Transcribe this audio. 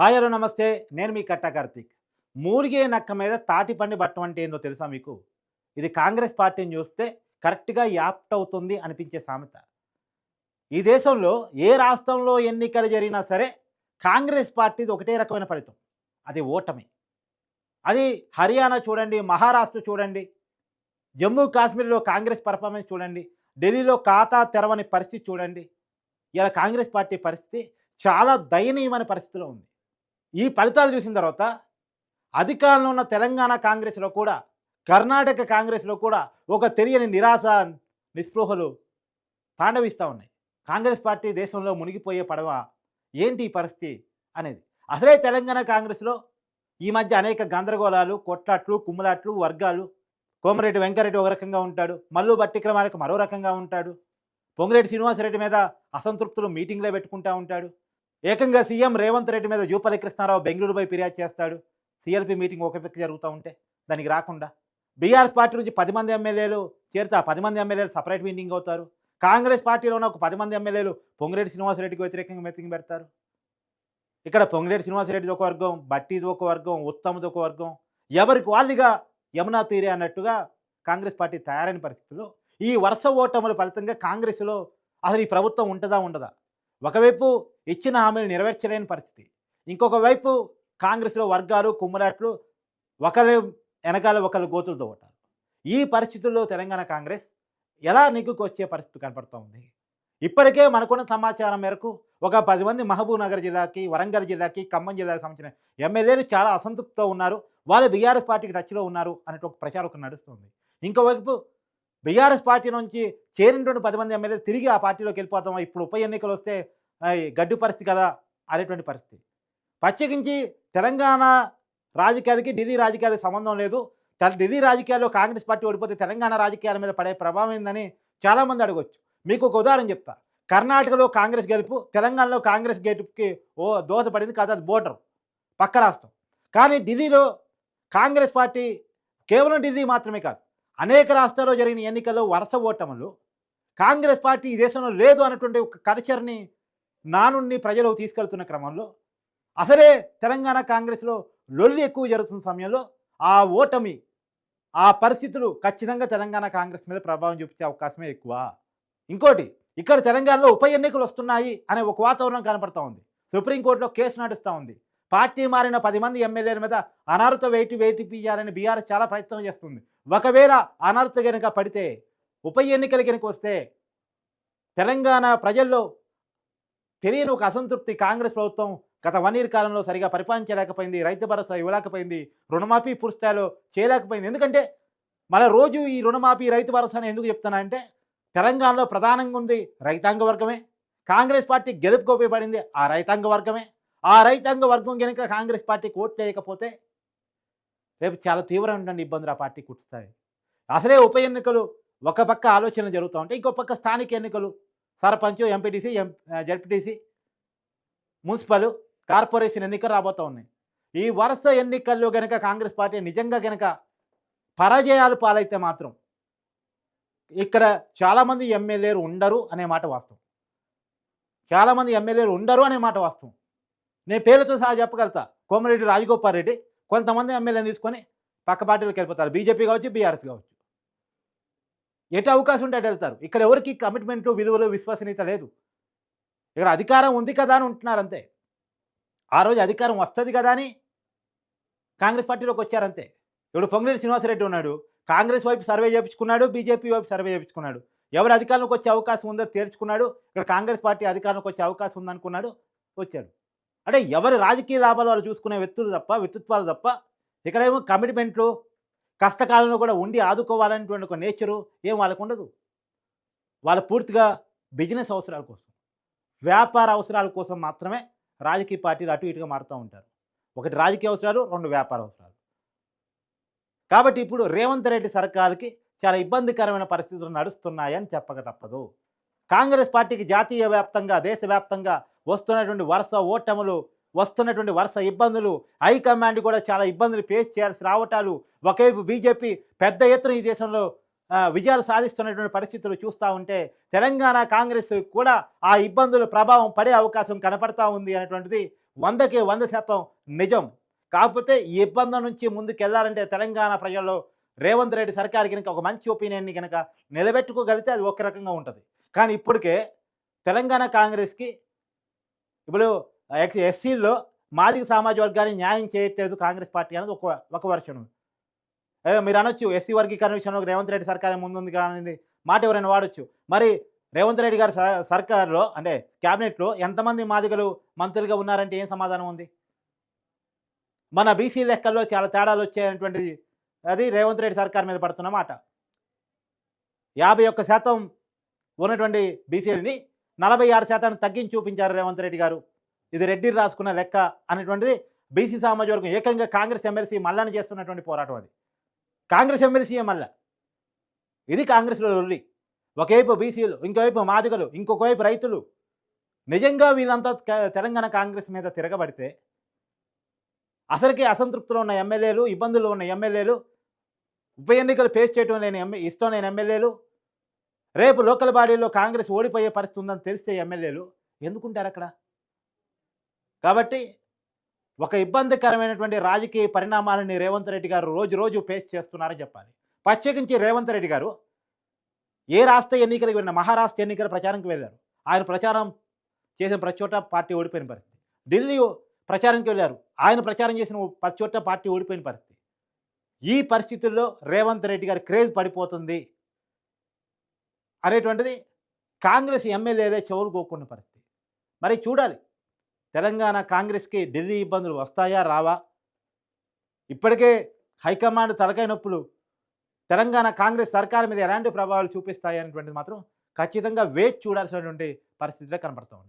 Hi hello నమస్తే. నేను మీ కట్ట కార్తీక్. మూలిగే నక్క మీద తాటి పండి పట్టం అంటే ఏందో తెలుసా మీకు? ఇది కాంగ్రెస్ పార్టీని చూస్తే కరెక్ట్గా యాప్ట్ అవుతుంది అనిపించే సామెత. ఈ దేశంలో ఏ రాష్ట్రంలో ఎన్నికలు జరిగినా సరే కాంగ్రెస్ పార్టీది ఒకటే రకమైన ఫలితం. అది ఓటమి. అది హర్యానా చూడండి మహారాష్ట్ర చూడండి జమ్మూ కాశ్మీర్లో కాంగ్రెస్ పర్ఫార్మెన్స్ చూడండి ఢిల్లీలో ఖాతా తెరవని పరిస్థితి చూడండి. ఇలా కాంగ్రెస్ పార్టీ పరిస్థితి చాలా దయనీయమైన పరిస్థితిలో ఉంది. ఈ ఫలితాలు చూసిన తర్వాత అధికారంలో ఉన్న తెలంగాణ కాంగ్రెస్లో కూడా కర్ణాటక కాంగ్రెస్లో కూడా ఒక తెలియని నిరాశ నిస్పృహలు తాండవిస్తూ ఉన్నాయి. కాంగ్రెస్ పార్టీ దేశంలో మునిగిపోయే పడవ ఏంటి ఈ పరిస్థితి అనేది? అసలే తెలంగాణ కాంగ్రెస్లో ఈ మధ్య అనేక గందరగోళాలు కొట్లాట్లు కుమ్ములాట్లు వర్గాలు కోమరెడ్డి వెంకరెడ్డి ఒక రకంగా ఉంటాడు మల్లు బట్టిక్రమాలకు మరో రకంగా ఉంటాడు పొంగిరెడ్డి శ్రీనివాసరెడ్డి మీద అసంతృప్తులు మీటింగ్లో పెట్టుకుంటా ఉంటాడు ఏకంగా సీఎం రేవంత్ రెడ్డి మీద జూపల్లి కృష్ణారావు బెంగళూరుపై ఫిర్యాదు చేస్తాడు. సిఎల్పి మీటింగ్ ఒక వ్యక్తి జరుగుతూ ఉంటే దానికి రాకుండా. బీఆర్ఎస్ పార్టీ నుంచి పది మంది ఎమ్మెల్యేలు చేరితే ఆ పది మంది ఎమ్మెల్యేలు సపరేట్ మీటింగ్ అవుతారు. కాంగ్రెస్ పార్టీలో ఉన్న ఒక పది మంది ఎమ్మెల్యేలు పొంగిరెడ్డి శ్రీనివాసరెడ్డికి వ్యతిరేకంగా మీటింగ్ పెడతారు. ఇక్కడ పొంగిరెడ్డి శ్రీనివాసరెడ్డిది ఒక వర్గం బట్టిది ఒక వర్గం ఉత్తమది ఒక వర్గం. ఎవరికి వాళ్ళుగా యమునా తీరే అన్నట్టుగా కాంగ్రెస్ పార్టీ తయారైన పరిస్థితుల్లో ఈ వరుస ఓటముల ఫలితంగా కాంగ్రెస్లో అసలు ఈ ప్రభుత్వం ఉంటుందా ఉండదా? ఒకవైపు ఇచ్చిన హామీలు నెరవేర్చలేని పరిస్థితి. ఇంకొక వైపు కాంగ్రెస్లో వర్గాలు కుమ్మరాట్లు ఒకరి వెనకాల ఒకరు గోతులతో ఉంటారు ఈ పరిస్థితుల్లో తెలంగాణ కాంగ్రెస్ ఎలా నిగ్గుకు వచ్చే పరిస్థితి కనపడుతోంది ఇప్పటికే మనకున్న సమాచారం మేరకు ఒక పది మంది మహబూబ్నగర్ జిల్లాకి వరంగల్ జిల్లాకి ఖమ్మం జిల్లాకి సంబంధించిన ఎమ్మెల్యేలు చాలా అసంతృప్తితో ఉన్నారు. వాళ్ళు బీఆర్ఎస్ పార్టీకి టచ్లో ఉన్నారు అనేట ఒక ప్రచారం నడుస్తుంది. ఇంకోవైపు బీఆర్ఎస్ పార్టీ నుంచి చేరినటువంటి పది మంది ఎమ్మెల్యేలు తిరిగి ఆ పార్టీలోకి వెళ్ళిపోతాం ఇప్పుడు ఉప ఎన్నికలు వస్తే గడ్డు పరిస్థితి కదా అనేటువంటి పరిస్థితి. ప్రత్యేకించి తెలంగాణ రాజకీయాలకి ఢిల్లీ రాజకీయాలకు సంబంధం లేదు. ఢిల్లీ రాజకీయాల్లో కాంగ్రెస్ పార్టీ ఓడిపోతే తెలంగాణ రాజకీయాల మీద పడే ప్రభావం ఏందని చాలామంది అడగవచ్చు మీకు ఒక ఉదాహరణ చెప్తా. కర్ణాటకలో కాంగ్రెస్ గెలుపు తెలంగాణలో కాంగ్రెస్ గెలుపుకి ఓ దోహదపడింది కాదు అది బోర్డర్ పక్క రాష్ట్రం. కానీ ఢిల్లీలో కాంగ్రెస్ పార్టీ కేవలం ఢిల్లీ మాత్రమే కాదు అనేక రాష్ట్రాల్లో జరిగిన ఎన్నికల్లో వరుస ఓటములు కాంగ్రెస్ పార్టీ ఈ దేశంలో లేదు అన్నటువంటి ఒక కల్చర్ని నానుండి ప్రజలు తీసుకెళ్తున్న క్రమంలో అసలే తెలంగాణ కాంగ్రెస్లో లొల్లి ఎక్కువ జరుగుతున్న సమయంలో ఆ ఓటమి ఆ పరిస్థితులు ఖచ్చితంగా తెలంగాణ కాంగ్రెస్ మీద ప్రభావం చూపించే అవకాశమే ఎక్కువ. ఇంకోటి ఇక్కడ తెలంగాణలో ఉప ఎన్నికలు వస్తున్నాయి అనే ఒక వాతావరణం కనపడతా ఉంది. సుప్రీంకోర్టులో కేసు నడుస్తూ ఉంది. పార్టీ మారిన పది మంది ఎమ్మెల్యేల మీద అనర్హత వేటి వేటిపియాలని బీఆర్ఎస్ చాలా ప్రయత్నం చేస్తుంది. ఒకవేళ అనర్హత కనుక పడితే ఉప ఎన్నికలు కనుక వస్తే తెలంగాణ ప్రజల్లో తెలియని ఒక అసంతృప్తి కాంగ్రెస్ ప్రభుత్వం గత వన్ ఇయర్ కాలంలో సరిగా పరిపాలించలేకపోయింది రైతు భరోసా ఇవ్వలేకపోయింది రుణమాఫీ పూర్తి చేయలేకపోయింది. ఎందుకంటే మన రోజు ఈ రుణమాఫీ రైతు భరోసాని ఎందుకు చెప్తున్నా అంటే తెలంగాణలో ప్రధానంగా ఉంది రైతాంగ వర్గమే. కాంగ్రెస్ పార్టీ గెలుపుకు ఉపయోగపడింది ఆ రైతాంగ వర్గమే. ఆ రైతాంగ వర్గం కనుక కాంగ్రెస్ పార్టీకి ఓట్లు లేకపోతే రేపు చాలా తీవ్రమైనటువంటి ఇబ్బందులు ఆ పార్టీ కుట్టుతాయి అసలే ఉప ఎన్నికలు ఒక పక్క ఆలోచన జరుగుతూ ఉంటాయి ఇంకో పక్క స్థానిక ఎన్నికలు sarpanch MPTC M ZPTC municipal corporation ఎన్నికలు రాబోతూ ఉన్నాయి. ఈ వరుస ఎన్నికల్లో గనక కాంగ్రెస్ పార్టీ నిజంగా గనక పరాజయాలు పాలైతే మాత్రం ఇక్కడ చాలామంది ఎమ్మెల్యేలు ఉండరు అనే మాట వాస్తవం. చాలామంది ఎమ్మెల్యేలు ఉండరు అనే మాట వాస్తవం. నేను పేర్లతో సహా చెప్పగలుగుతా. కోమరెడ్డి రాజగోపాల్ రెడ్డి కొంతమంది ఎమ్మెల్యేని తీసుకొని పక్క పార్టీలకు వెళ్ళిపోతారు. బీజేపీ కావచ్చు బీఆర్ఎస్ కావచ్చు. ఎటు అవకాశం ఉంటే అటు వెళ్తారు. ఇక్కడ ఎవరికి కమిట్మెంట్ విలువలు విశ్వసనీయత లేదు. ఇక్కడ అధికారం ఉంది కదా అని ఉంటున్నారు అంతే. ఆ రోజు అధికారం వస్తుంది కదా అని కాంగ్రెస్ పార్టీలోకి వచ్చారంతే ఇప్పుడు పొంగిరెడ్డి శ్రీనివాసరెడ్డి ఉన్నాడు. కాంగ్రెస్ వైపు సర్వే చేయించుకున్నాడు బీజేపీ వైపు సర్వే చేయించుకున్నాడు. ఎవరు అధికారంలోకి వచ్చే అవకాశం ఉందో తేల్చుకున్నాడు ఇక్కడ కాంగ్రెస్ పార్టీ అధికారంలోకి వచ్చే అవకాశం ఉందనుకున్నాడు వచ్చాడు. అంటే ఎవరి రాజకీయ లాభాలు వాళ్ళు చూసుకునే వ్యక్తులు తప్ప వ్యక్తిత్వాలు తప్ప ఇక్కడేమో కమిట్మెంట్లు కష్టకాలంలో కూడా ఉండి ఆదుకోవాలనేటువంటి ఒక నేచరు ఏం వాళ్ళకు ఉండదు. వాళ్ళు పూర్తిగా బిజినెస్ అవసరాల కోసం వ్యాపార అవసరాల కోసం మాత్రమే రాజకీయ పార్టీలు అటు ఇటుగా మారుతూ ఉంటారు. ఒకటి రాజకీయ అవసరాలు రెండు వ్యాపార అవసరాలు. కాబట్టి ఇప్పుడు రేవంత్ రెడ్డి సర్కార్కి చాలా ఇబ్బందికరమైన పరిస్థితులు నడుస్తున్నాయని చెప్పక తప్పదు. కాంగ్రెస్ పార్టీకి జాతీయ వ్యాప్తంగా దేశవ్యాప్తంగా వస్తున్నటువంటి వరుస ఓటములు వస్తున్నటువంటి వరుస ఇబ్బందులు హైకమాండ్ కూడా చాలా ఇబ్బందులు ఫేస్ చేయాల్సి రావటాలు ఒకవైపు బీజేపీ పెద్ద ఎత్తున ఈ దేశంలో విజయాలు సాధిస్తున్నటువంటి పరిస్థితులు చూస్తూ ఉంటే తెలంగాణ కాంగ్రెస్ కూడా ఆ ఇబ్బందుల ప్రభావం పడే అవకాశం కనపడతా ఉంది అనేటువంటిది వందకి వంద శాతం నిజం. కాకపోతే ఈ ఇబ్బంది నుంచి ముందుకెళ్ళాలంటే తెలంగాణ ప్రజల్లో రేవంత్ రెడ్డి సర్కార్ కనుక ఒక మంచి ఒపీనియన్ని కనుక నిలబెట్టుకోగలిగితే అది ఒక రకంగా ఉంటుంది. కానీ ఇప్పటికే తెలంగాణ కాంగ్రెస్కి ఇప్పుడు ఎక్స్ ఎస్సీల్లో మాదిక సామాజిక వర్గాన్ని న్యాయం చేయట్లేదు కాంగ్రెస్ పార్టీ అనేది ఒక ఒక వర్షం మీరు అనొచ్చు ఎస్సీ వర్గీకరణ విషయంలో రేవంత్ రెడ్డి సర్కార్ ముందుంది కానీ మాట ఎవరైనా వాడొచ్చు. మరి రేవంత్ రెడ్డి గారి స- సర్కార్లో అంటే క్యాబినెట్లో ఎంతమంది మాదిగలు మంత్రులుగా ఉన్నారంటే ఏం సమాధానం ఉంది? మన బీసీ లెక్కల్లో చాలా తేడాలు వచ్చాయనేటువంటిది అది రేవంత్ రెడ్డి సర్కార్ మీద పడుతున్న మాట. యాభై ఒక్క శాతం ఉన్నటువంటి బీసీలని నలభై ఆరు శాతాన్ని తగ్గించి చూపించారు రేవంత్ రెడ్డి గారు. ఇది రెడ్డి రాసుకున్న లెక్క అనేటువంటిది బీసీ సామాజిక వర్గం ఏకంగా కాంగ్రెస్ ఎమ్మెల్సీ మల్లని చేస్తున్నటువంటి పోరాటం అది. కాంగ్రెస్ ఎమ్మెల్సీయే మళ్ళా ఇది కాంగ్రెస్లో రొల్లి ఒకవైపు బీసీలు ఇంకోవైపు మాదిగలు ఇంకొక వైపు రైతులు. నిజంగా వీళ్ళంతా తెలంగాణ కాంగ్రెస్ మీద తిరగబడితే అసలుకి అసంతృప్తిలో ఉన్న ఎమ్మెల్యేలు ఇబ్బందుల్లో ఉన్న ఎమ్మెల్యేలు ఉప ఎన్నికలు ఫేస్ చేయడం లేని ఎమ్మె ఇష్టం లేని ఎమ్మెల్యేలు రేపు లోకల్ బాడీలో కాంగ్రెస్ ఓడిపోయే పరిస్థితి ఉందని తెలిస్తే ఎమ్మెల్యేలు ఎందుకుంటారు అక్కడ కాబట్టి ఒక ఇబ్బందికరమైనటువంటి రాజకీయ పరిణామాలని రేవంత్ రెడ్డి గారు రోజు రోజు ఫేస్ చేస్తున్నారని చెప్పాలి. ప్రత్యేకించి రేవంత్ రెడ్డి గారు ఏ రాష్ట్ర ఎన్నికలకు వెళ్ళిన మహారాష్ట్ర ఎన్నికల ప్రచారంకి వెళ్ళారు. ఆయన ప్రచారం చేసిన ప్రతి చోట పార్టీ ఓడిపోయిన పరిస్థితి. ఢిల్లీ ప్రచారంకి వెళ్ళారు. ఆయన ప్రచారం చేసిన ప్రతి చోట పార్టీ ఓడిపోయిన పరిస్థితి. ఈ పరిస్థితుల్లో రేవంత్ రెడ్డి గారి క్రేజ్ పడిపోతుంది అనేటువంటిది కాంగ్రెస్ ఎమ్మెల్యేలే చెవులు కోక్కున్న పరిస్థితి. మరి చూడాలి. తెలంగాణ కాంగ్రెస్కి ఢిల్లీ ఇబ్బందులు వస్తాయా రావా? ఇప్పటికే హైకమాండ్ తలకాయ నొప్పులు. తెలంగాణ కాంగ్రెస్ సర్కార్ మీద ఎలాంటి ప్రభావాలు చూపిస్తాయి అనేటువంటిది మాత్రం ఖచ్చితంగా వేచి చూడాల్సినటువంటి పరిస్థితిలో కనపడుతూ ఉంది